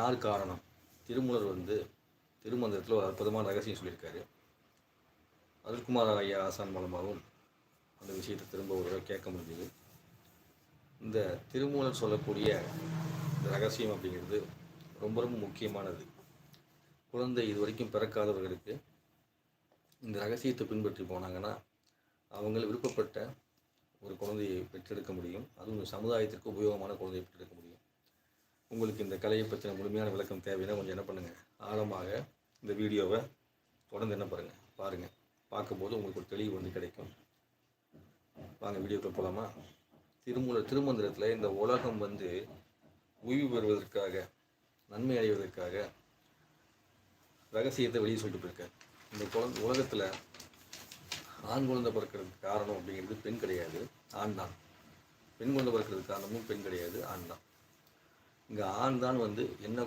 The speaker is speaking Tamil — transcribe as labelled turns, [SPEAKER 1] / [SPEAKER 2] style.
[SPEAKER 1] யார் காரணம்? திருமூலர் வந்து திருமந்திரத்தில் ஒரு அற்புதமான ரகசியம் சொல்லியிருக்காரு. அருள்குமார் ஐயா ஆசான் மூலமாகவும் அந்த விஷயத்தை திரும்ப ஒரு தடவை கேட்க முடிஞ்சது. இந்த திருமூலர் சொல்லக்கூடிய இந்த ரகசியம் அப்படிங்கிறது ரொம்ப ரொம்ப முக்கியமானது. குழந்தை இது வரைக்கும் பிறக்காதவர்களுக்கு இந்த ரகசியத்தை பின்பற்றி போனாங்கன்னா அவங்கள் விருப்பப்பட்ட ஒரு குழந்தையை பெற்றெடுக்க முடியும். அதுவும் சமுதாயத்திற்கு உபயோகமான குழந்தையை பெற்றெடுக்க உங்களுக்கு இந்த கலையை பற்றின முழுமையான விளக்கம் தேவைன்னா கொஞ்சம் என்ன பண்ணுங்கள் ஆழமாக இந்த வீடியோவை தொடர்ந்து என்ன பாருங்கள் பாருங்கள் பார்க்கும்போது உங்களுக்கு ஒரு தெளிவு வந்து கிடைக்கும். வாங்க வீடியோக்குள்ள போகலாமா திருமூல திருமந்திரத்தில் இந்த உலகம் வந்து ஓய்வு பெறுவதற்காக நன்மை அடைவதற்காக ரகசியத்தை வெளியே சொல்லிட்டு போயிருக்காரு. இந்த குழந்தை உலகத்தில் ஆண் குழந்தை பிறக்கிறதுக்கு காரணம் அப்படிங்கிறது பெண் கிடையாது ஆண் தான். பெண் குழந்தை பிறக்கிறதுக்கு காரணமும் பெண் கிடையாது ஆண் தான். இங்கே ஆண் தான் வந்து என்ன